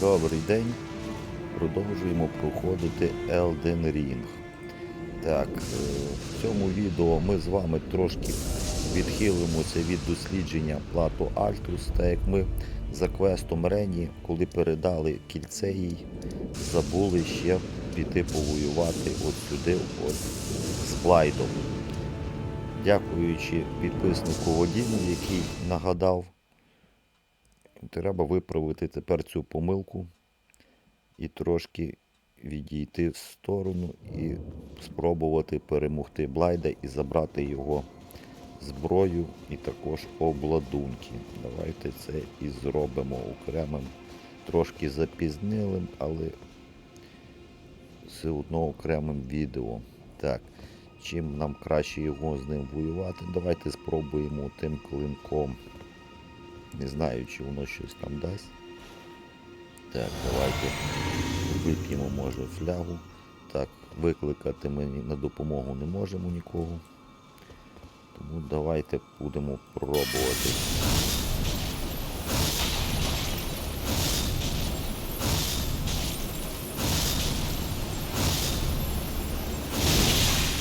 Добрий день. Продовжуємо проходити Elden Ring. Так, е, в цьому відео ми з вами трошки відхилимося від дослідження плату Альтус, так як ми за квестом Рені, коли передали кільце їй, забули ще піти повоювати от сюди, от з Блайдом. Дякуючи підписнику Водіну, який нагадав, треба виправити тепер цю помилку і трошки відійти в сторону і спробувати перемогти Блайда і забрати його зброю і також обладунки. Давайте це і зробимо окремим, трошки запізнилим, але все одно окремим відео. Так, чим нам краще його з ним воювати, давайте спробуємо тим клинком. Не знаю, чи воно щось там дасть. Так, давайте вип'ємо, може, флягу. Так, викликати ми на допомогу не можемо нікого. Тому давайте будемо пробувати.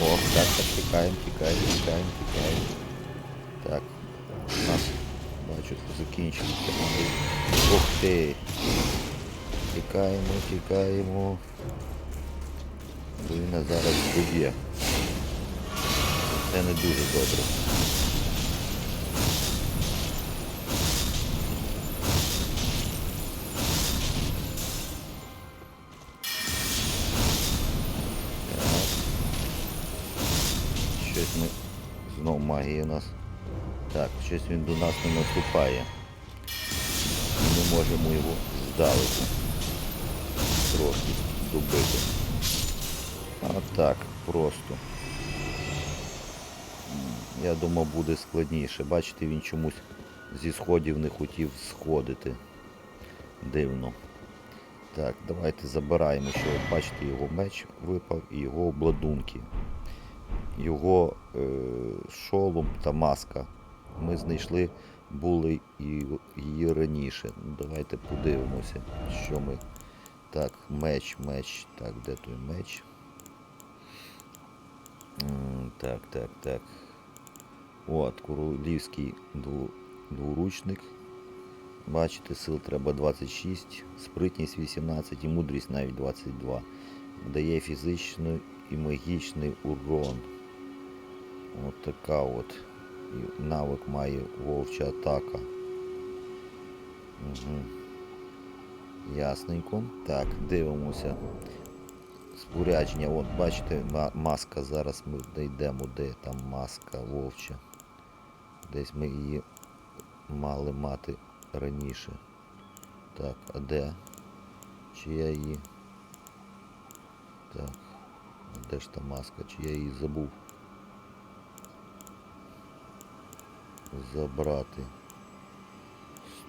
О, так, так, тікаємо, тікаємо, тікаємо, тікаємо. Так, у нас, бачу, закінчується. Ух ти! Тікаємо, тікаємо. Він нас зараз доб'є. Це не дуже добре. Щось ми... Знов магія у нас. Так, щось він до нас не наступає. Ми можемо його здалеку трохи добити. А так, просто. Я думав буде складніше. Бачите, він чомусь зі сходів не хотів сходити. Дивно. Так, давайте забираємо, що бачите, його меч випав і його обладунки. Його е, шолом та маска. Ми знайшли були і її раніше. Давайте подивимося, що ми. Так, меч, меч. Так, де той меч? Так, так, так. От, королівський дву- двуручник. Бачите, сил треба 26, спритність 18 і мудрість навіть 22. Дає фізичний і магічний урон. От така от. Навик має вовча атака. Угу. Ясненько. Так, дивимося. Спорядження, от бачите, маска. Зараз ми знайдемо, де там маска вовча. Десь ми її мали мати раніше. Так, а де? Чи я її... Так. А де ж та маска? Чи я її забув? Забрати.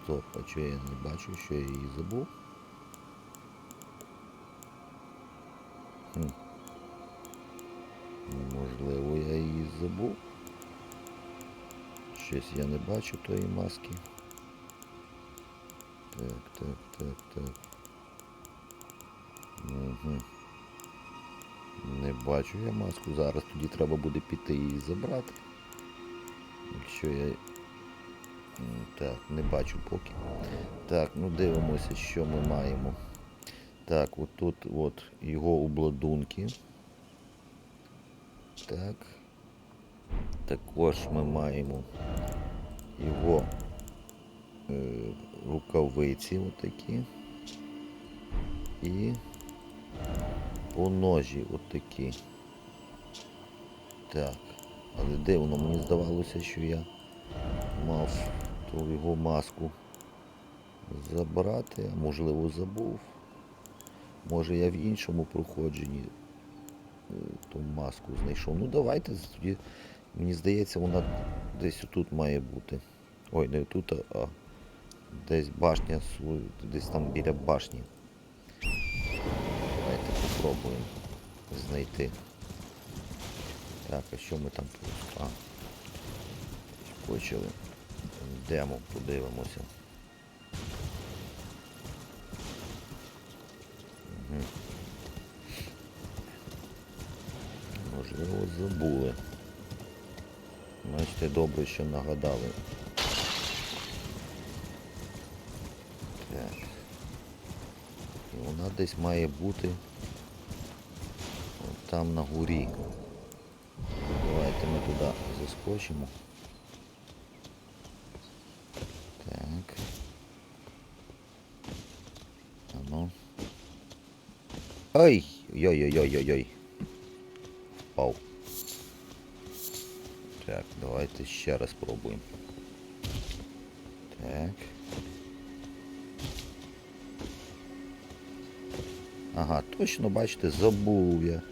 Стоп, а чого я не бачу, що я її забув? Хм. Можливо, я її забув. Щось я не бачу тої маски. Так, так, так, так. Угу. Не бачу я маску. Зараз тоді треба буде піти її забрати. Якщо я... Так, не бачу поки. Так, ну дивимося, що ми маємо. Так, от тут от його обладунки. Так. Також ми маємо його е, рукавиці отакі. І поножі отакі. Так. Але дивно, мені здавалося, що я мав ту його маску забрати, а можливо забув. Може я в іншому проходженні е, ту маску знайшов. Ну давайте тоді. Мені здається, вона десь тут має бути. Ой, не тут, а, десь башня, десь там біля башні. Давайте попробуємо знайти. Так, а що ми там тут? А, почали. Йдемо, подивимося. Можливо, забули. Бачите, добре, що нагадали. Так. І вона десь має бути от там на горі. Давайте ми туди заскочимо. Так. А ну. Ай! Йой-йой-йой-йой-йой. Впав. Так, давайте ще раз спробуємо. Так. Ага, точно, бачите, забув я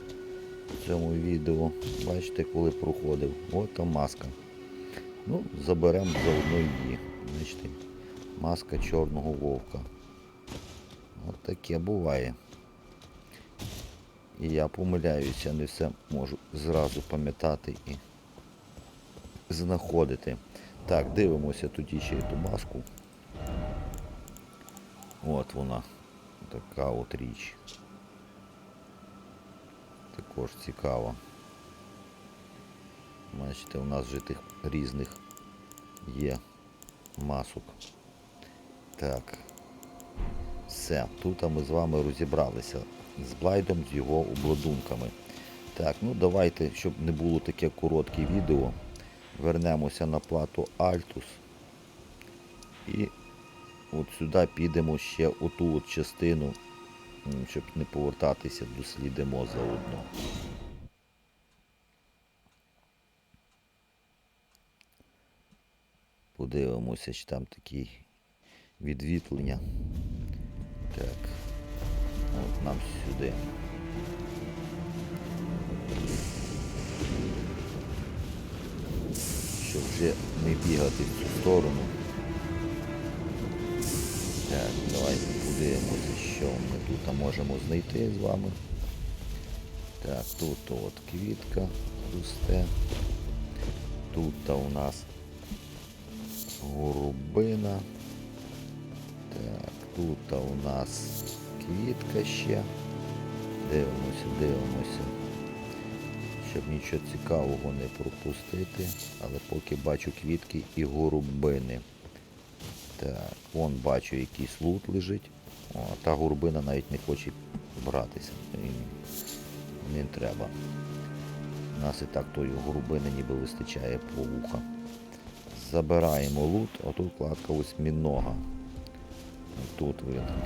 в цьому відео. Бачите, коли проходив. Там маска. Ну, заберемо заодно її. Бачите, маска чорного вовка. От таке буває. І я помиляюся, не все можу зразу пам'ятати і знаходити. Так, дивимося тоді ще ту маску. От вона. Така от річ. Також цікаво. Бачите, у нас вже тих різних є масок. Так. Все, тут ми з вами розібралися з Блайдом, з його обладунками. Так, ну давайте, щоб не було таке коротке відео, вернемося на плату Altus. І от сюди підемо ще оту от частину, щоб не повертатися, дослідимо заодно. Подивимося, чи там такі відвітлення. Так. От нам сюди. Щоб вже не бігати в цю сторону. Так, давайте подивимося, що ми тут можемо знайти з вами. Так, тут от квітка росте. Тут у нас горобина. Так, тут у нас квітка ще. Дивимося, дивимося. Щоб нічого цікавого не пропустити. Але поки бачу квітки і горобини. Так, вон бачу якийсь лут лежить. Та горбина навіть не хоче братися. Не треба. У нас і так тої горбини ніби вистачає по вуха. Забираємо лут, а тут кладка восьмінога. Тут видно,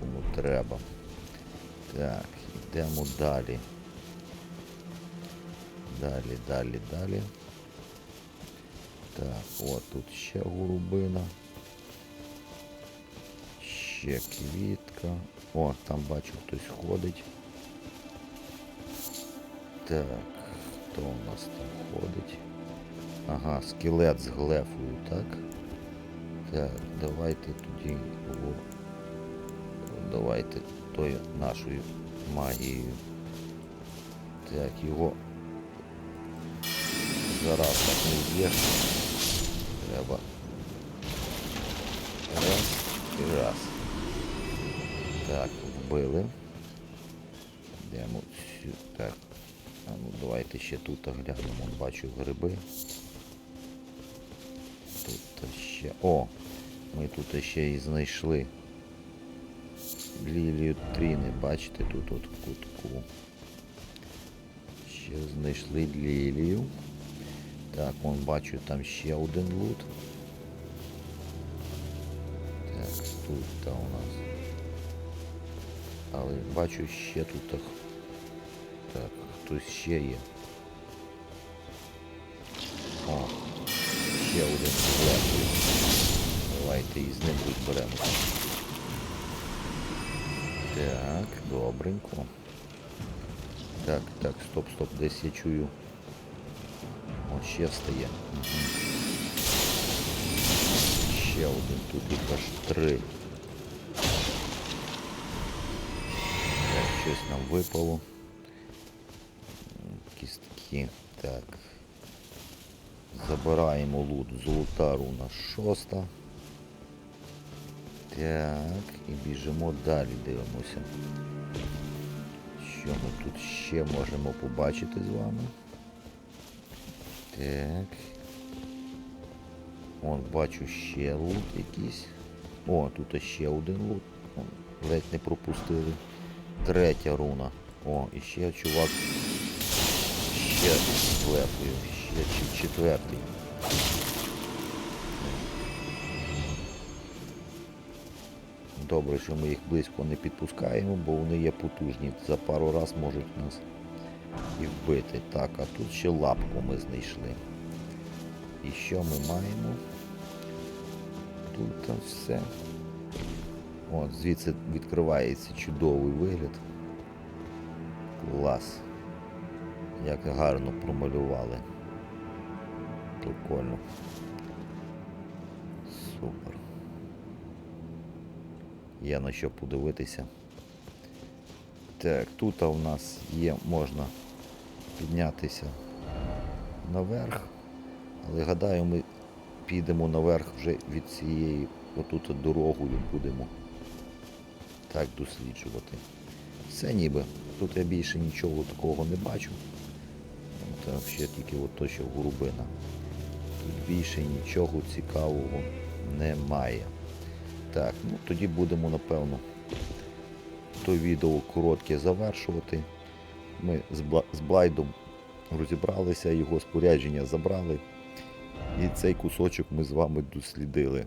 кому треба. Так, йдемо далі. Далі, далі, далі. Так, от тут ще голубина. Ще квітка. О, там бачу хтось ходить. Так, хто у нас там ходить? Ага, скелет з глефою, так? Так, давайте тоді його. Давайте тою нашою магією. Так, його зараз так не є. Треба. Раз і раз. Так, вбили. Йдемо сюди. Так. А ну давайте ще тут глянемо. Бачу гриби. Тут ще... О! Ми тут ще і знайшли лілію тріни. Бачите, тут от в кутку. Ще знайшли лілію. Так, вон бачу там ще один лут. Так, тут та у нас. Але бачу ще тут. Так, так хтось ще є. О, ще один легкий. Давайте із ним розберемо. Так, добренько. Так, так, стоп, стоп, десь я чую. О, ще встає. Угу. Ще один, тут їх аж три. Щось нам випало. Кістки. Так. Забираємо лут. Золота руна шоста. Так, і біжимо далі, дивимося. Що ми тут ще можемо побачити з вами? Так. Вон, бачу ще лут якийсь. О, тут ще один лут. Ледь не пропустили. Третя руна. О, і ще чувак. Ще четвертою. Ще четвертий. Добре, що ми їх близько не підпускаємо, бо вони є потужні. За пару раз можуть нас і вбити. Так, а тут ще лапку ми знайшли. І що ми маємо? Тут там все. От, звідси відкривається чудовий вигляд. Клас. Як гарно промалювали. Прикольно. Супер. Є на що подивитися. Так, тут у нас є, можна піднятися наверх. Але гадаю, ми підемо наверх вже від цієї отут дорогою будемо так досліджувати. Все ніби. Тут я більше нічого такого не бачу. Там ще тільки от то, що грубина. Тут більше нічого цікавого немає. Так, ну тоді будемо, напевно, то відео коротке завершувати. Ми з, Бла- з Блайдом розібралися, його спорядження забрали. І цей кусочок ми з вами дослідили.